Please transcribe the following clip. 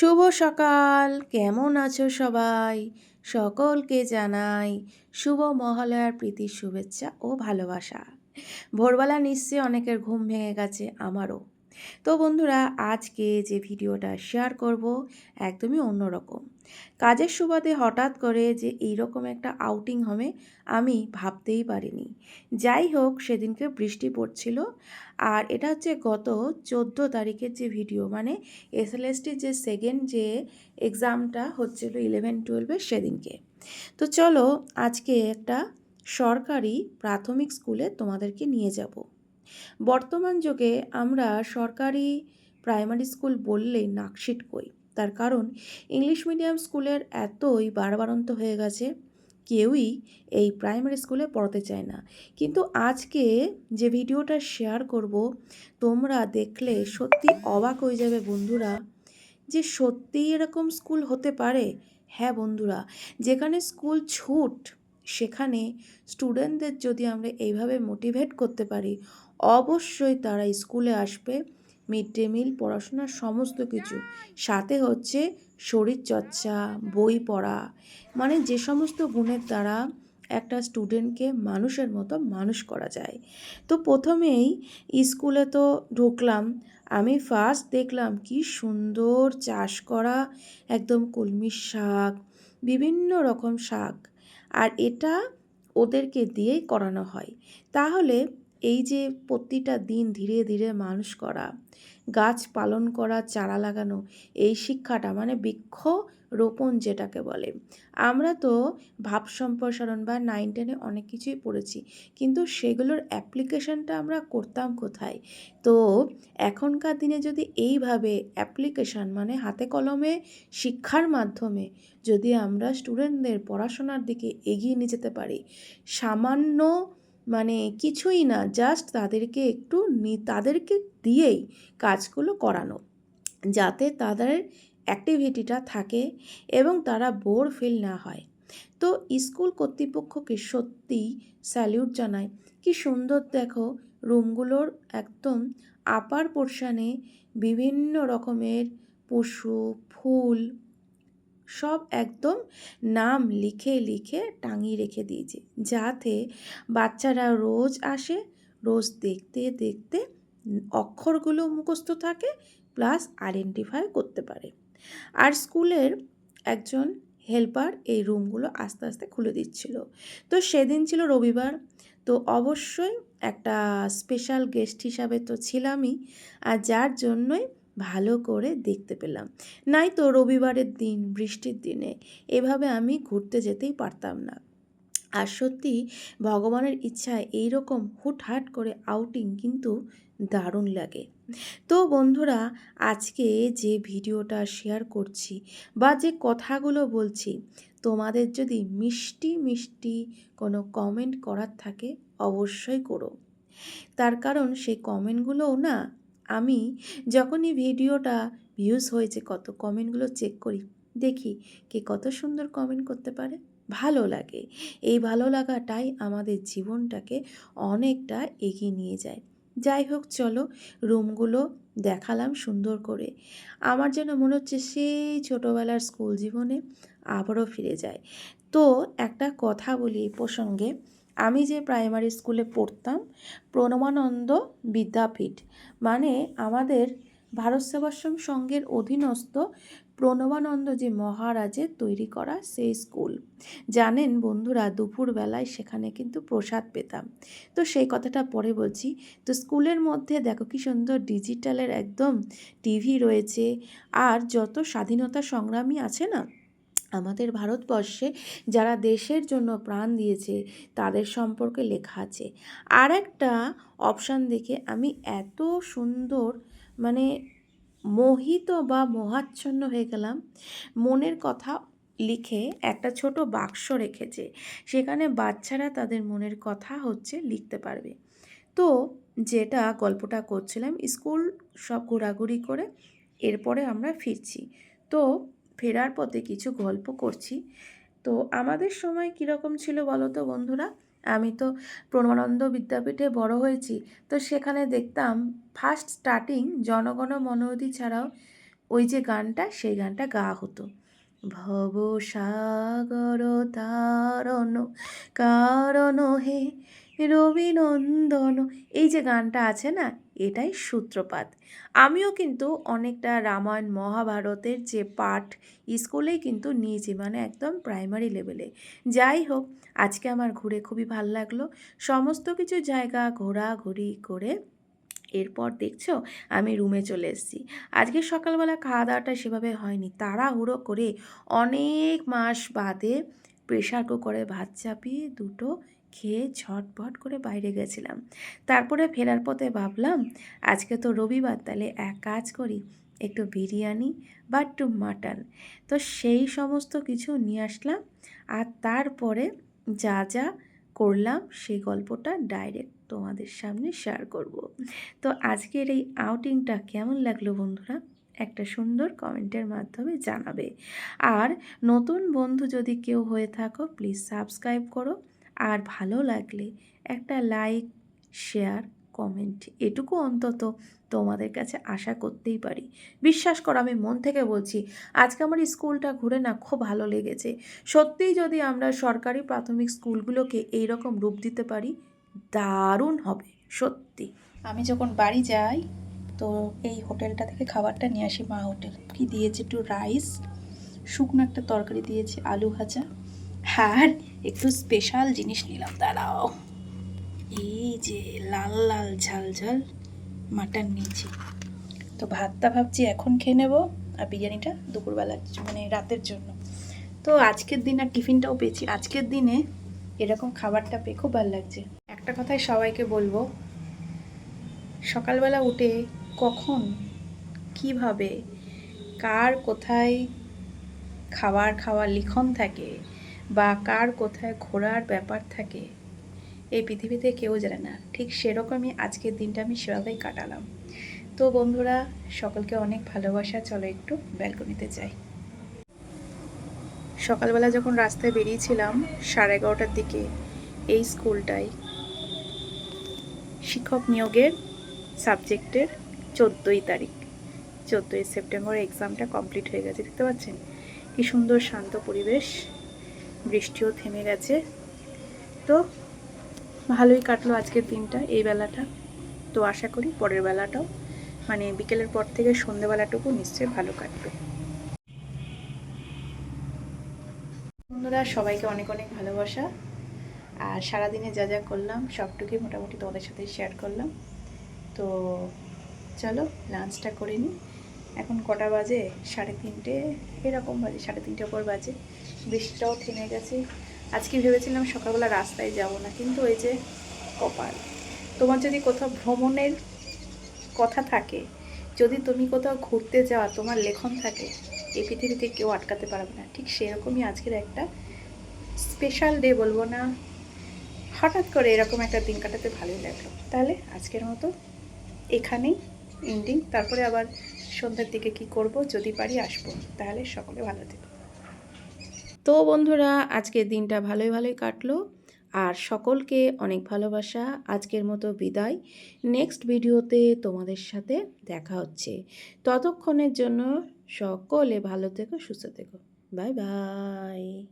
শুভ সকাল। কেমন আছো সবাই? সকলকে জানাই শুভ মহালয়ার প্রীতির শুভেচ্ছা ও ভালোবাসা। ভোরবেলা নিশ্চয়ই অনেকের ঘুম ভেঙে গেছে, আমারও। তো বন্ধুরা, আজকে যে ভিডিওটা শেয়ার করব, একদমই অন্যরকম। কাজের সুবাদে হঠাৎ করে যে এইরকম একটা আউটিং হবে, আমি ভাবতেই পারিনি। যাই হোক, সেদিনকে বৃষ্টি পড়ছিল। আর এটা হচ্ছে গত চোদ্দ তারিখের যে ভিডিও মানে এসএলএসটির যে সেকেন্ড যে এক্সামটা হচ্ছিল ইলেভেন টুয়েলভের সেদিনকে। তো চলো, আজকে একটা সরকারি প্রাথমিক স্কুলে তোমাদেরকে নিয়ে যাব। বর্তমান যুগে আমরা সরকারি প্রাইমারি স্কুল বললেই নাকশিট কই তার কারণ ইংলিশ মিডিয়াম স্কুলের এতই বারবারন্ত হয়ে গেছে, কেউই এই প্রাইমারি স্কুলে পড়তে চায় না। কিন্তু আজকে যে ভিডিওটা শেয়ার করব, তোমরা দেখলে সত্যি অবাক হয়ে যাবে বন্ধুরা যে সত্যিই এরকম স্কুল হতে পারে। হ্যাঁ বন্ধুরা, যেখানে স্কুল ছুট, সেখানে স্টুডেন্টদের যদি আমরা এইভাবে মোটিভেট করতে পারি, অবশ্যই তারা স্কুলে আসবে। মিড ডে মিল, পড়াশোনার সমস্ত কিছু। সাথে হচ্ছে শরীরচর্চা, বই পড়া। মানে যে সমস্ত গুণের দ্বারা একটা স্টুডেন্টকে মানুষের মতো মানুষ করা যায়। তো প্রথমেই স্কুলে তো ঢুকলাম। আমি ফার্স্ট দেখলাম কি সুন্দর চাষ করা একদম কলমির শাক, বিভিন্ন রকম শাক। আর এটা ওদেরকে দিয়েই করানো হয়। তাহলে এই যে প্রতিটা দিন ধীরে ধীরে মানুষ করা, গাছ পালন করা, চারা লাগানো, এই শিক্ষাটা মানে বৃক্ষ রোপণ যেটাকে বলে। আমরা তো ভাব সম্প্রসারণ বা নাইন টেনে অনেক কিছুই পড়েছি, কিন্তু সেগুলোর অ্যাপ্লিকেশনটা আমরা করতাম কোথায়? তো এখনকার দিনে যদি এইভাবে অ্যাপ্লিকেশান মানে হাতে কলমে শিক্ষার মাধ্যমে যদি আমরা স্টুডেন্টদের পড়াশোনার দিকে এগিয়ে নিয়ে যেতে পারি, সামান্য মানে কিছুই না জাস্ট তাদেরকে একটু তাদেরকে দিয়েই কাজগুলো করানো। যাতে তাদের অ্যাক্টিভিটিটা থাকে এবং তারা বোর ফিল না হয়। তো স্কুল কর্তৃপক্ষকে সত্যিই স্যালিউট জানায় কি সুন্দর দেখো রুমগুলোর একদম আপার পোর্শানে বিভিন্ন রকমের পশু, ফুল সব একদম নাম লিখে লিখে টাঙিয়ে রেখে দিয়েছে। যাতে বাচ্চারা রোজ আসে, রোজ দেখতে দেখতে অক্ষরগুলো মুখস্থ থাকে প্লাস আইডেন্টিফাই করতে পারে। আর স্কুলের একজন হেল্পার এই রুমগুলো আস্তে আস্তে খুলে দিচ্ছিল। তো সেদিন ছিল রবিবার, তো অবশ্যই একটা স্পেশাল গেস্ট হিসাবে তো ছিলামই, আর যার জন্যই ভালো করে দেখতে পেলাম। নাই তো রবিবারের দিন, বৃষ্টির দিনে এভাবে আমি ঘুরতে যেতেই পারতাম না। আর সত্যি ভগবানের ইচ্ছায় এইরকম হুটহাট করে আউটিং কিন্তু দারুণ লাগে। তো বন্ধুরা, আজকে যে ভিডিওটা শেয়ার করছি বা যে কথাগুলো বলছি, তোমাদের যদি মিষ্টি মিষ্টি কোনো কমেন্ট করার থাকে অবশ্যই করো। তার কারণ সেই কমেন্টগুলোও না আমি যখনই ভিডিওটা ভিউজ হয়েছে, কত কমেন্টগুলো চেক করি, দেখি কে কত সুন্দর কমেন্ট করতে পারে। ভালো লাগে। এই ভালো লাগাটাই আমাদের জীবনটাকে অনেকটা এগিয়ে নিয়ে যায়। যাই হোক, চলো রুমগুলো দেখালাম সুন্দর করে। আমার যেন মনে হচ্ছে সেই ছোটোবেলার স্কুল জীবনে আবারও ফিরে যায়। তো একটা কথা বলি এই প্রসঙ্গে। আমি যে প্রাইমারি স্কুলে পড়তাম, প্রণমানন্দ বিদ্যাপীঠ মানে আমাদের ভারত সেবাশ্রম সংঘের অধীনস্থ প্রণবানন্দ যে মহারাজের তৈরি করা সেই স্কুল জানেন বন্ধুরা, দুপুরবেলায় সেখানে কিন্তু প্রসাদ পেতাম। তো সেই কথাটা পরে বলছি, তো স্কুলের মধ্যে দেখো কি সুন্দর ডিজিটালের একদম টিভি রয়েছে, আর যত স্বাধীনতা সংগ্রামী আছে না আমাদের ভারতবর্ষে যারা দেশের জন্য প্রাণ দিয়েছে, তাদের সম্পর্কে লেখা আছে। আর একটা অপশান দেখে আমি এত সুন্দর মানে মোহিত বা মোহাচ্ছন্ন হয়ে গেলাম। মনের কথা লিখে একটা ছোট বাক্স রেখেছে। সেখানে বাচ্চারা তাদের মনের কথা হচ্ছে লিখতে পারবে। তো যেটা গল্পটা করছিলাম, স্কুল সব ঘোরাঘুরি করে এরপরে আমরা ফিরছি। তো ফেরার পথে কিছু গল্প করছি। তো আমাদের সময় কীরকম ছিল বলো তো বন্ধুরা? আমি তো প্রমানন্দ বিদ্যাপীঠে বড় হয়েছি, তো সেখানে দেখতাম ফার্স্ট স্টার্টিং জনগণ মনোরধি ছাড়াও ওই যে গানটা, সেই গানটা গাওয়া হতো। ভব সাগর তারণ, কারণ হে রবিনন্দন, এই যে গানটা আছে না এটাই সূত্রপাত। আমিও কিন্তু অনেকটা রামায়ণ, মহাভারতের যে পাঠ স্কুলেই কিন্তু নিয়েছি মানে একদম প্রাইমারি লেভেলে যাই হোক, আজকে আমার ঘুরে খুবই ভালো লাগল। সমস্ত কিছু জায়গা ঘোরাঘুরি করে এরপর দেখছ আমি রুমে চলে এসেছি। আজকে সকালবেলা খাওয়া দাওয়াটা সেভাবে হয়নি। তাড়াহুড়ো করে অনেক মাস বাদে প্রেশার কুকারে ভাত চাপিয়ে দুটো খেয়ে ঝটপট করে বাইরে গেছিলাম। তারপরে ফেরার পথে ভাবলাম, আজকে তো রবিবার, তাহলে এক কাজ করি, একটু বিরিয়ানি বা একটু মাটন। তো সেই সমস্ত কিছু নিয়ে আসলাম, আর তারপরে যা যা করলাম, সেই গল্পটা ডাইরেক্ট তোমাদের সামনে শেয়ার করব। তো আজকের এই আউটিংটা কেমন লাগল বন্ধুরা? একটা সুন্দর কমেন্টের মাধ্যমে জানাবে। আর নতুন বন্ধু যদি কেউ হয়ে থাকো প্লিজ সাবস্ক্রাইব করো। আর ভালো লাগলে একটা লাইক শেয়ার কমেন্ট এটুকু অন্তত তোমাদের কাছে আশা করতেই পারি। বিশ্বাস করো, আমি মন থেকে বলছি, আজকে আমার স্কুলটা ঘুরে না খুব ভালো লেগেছে। সত্যিই যদি আমরা সরকারি প্রাথমিক স্কুলগুলোকে এই রকম রূপ দিতে পারি, দারুণ হবে, সত্যি। আমি যখন বাড়ি যাই, তো এই হোটেলটা থেকে খাবারটা নিয়ে আসি মা হোটেল। কি দিয়েছে একটু রাইস শুকনো একটা তরকারি দিয়েছে, আলু ভাজা, আর একটু স্পেশাল জিনিস নিলাম, দাঁড়াও। এই যে লাল লাল ঝাল ঝাল মাটন নিয়েছি। তো ভাতটা ভাবছি এখন খেয়ে নেব আর বিরিয়ানিটা দুপুরবেলার মানে রাতের জন্য। তো আজকের দিন আর টিফিনটাও পেয়েছি। আজকের দিনে এরকম খাবারটা পেয়ে খুব ভালো লাগছে। একটা কথাই সবাইকে বলব, সকালবেলা উঠে কখন, কীভাবে, কার কোথায় খাবার খাওয়ার লিখন থাকে বা কার কোথায় ঘোরার ব্যাপার থাকে, এই পৃথিবীতে কেউ জানে না। ঠিক সেরকমই আজকের দিনটা আমি সেভাবেই কাটালাম। তো বন্ধুরা, সকলকে অনেক ভালোবাসা। চলো একটু ব্যালকনিতে যাই। সকালবেলা যখন রাস্তায় বেরিয়েছিলাম, সাড়ে এগারোটার দিকে এই স্কুলটায় শিক্ষক নিয়োগের সাবজেক্টের চোদ্দোই তারিখ, চোদ্দোই সেপ্টেম্বর এক্সামটা কমপ্লিট হয়ে গেছে, দেখতে পাচ্ছেন? কি সুন্দর শান্ত পরিবেশ। বৃষ্টিও থেমে গেছে। তো ভালোই কাটলো আজকের দিনটা, এই বেলাটা। তো আশা করি পরের বেলাটাও। মানে বিকেলের পর থেকে সন্ধেবেলাটুকু নিশ্চয়ই ভালো কাটবে। বন্ধুরা, সবাইকে অনেক অনেক ভালোবাসা। আর সারাদিনে যা যা করলাম, সবটুকুই মোটামুটি তোমাদের সাথে শেয়ার করলাম। তো চলো লাঞ্চটা করে নিই। এখন কটা বাজে? সাড়ে তিনটে। এরকম বাজে, সাড়ে তিনটে পর বাজে। বৃষ্টিটাও থেমে গেছে। আজকে ভেবেছিলাম সকালবেলা রাস্তায় যাব না, কিন্তু ওই যে কপাল। তোমার যদি কোথাও ভ্রমণের কথা থাকে, যদি তুমি কোথাও ঘুরতে যাওয়া তোমার লেখন থাকে এই পৃথিবীতে কেউ আটকাতে পারবে না। ঠিক সেরকমই আজকের একটা স্পেশাল ডে বলব না। হঠাৎ করে এরকম একটা দিন কাটাতে ভালোই লাগল। তাহলে আজকের মতো এখানেই এন্ডিং তারপরে আবার সন্ধ্যের দিকে কি করব? যদি পারি আসব। তাহলে সকলে ভালো থেকো। তো বন্ধুরা, আজকের দিনটা ভালোই ভালোই কাটলো। আর সকলকে অনেক ভালোবাসা। আজকের মতো বিদায়। নেক্সট ভিডিওতে তোমাদের সাথে দেখা হচ্ছে। ততক্ষণের জন্য সকলে ভালো থেকো, সুস্থ থেকো। Bye bye.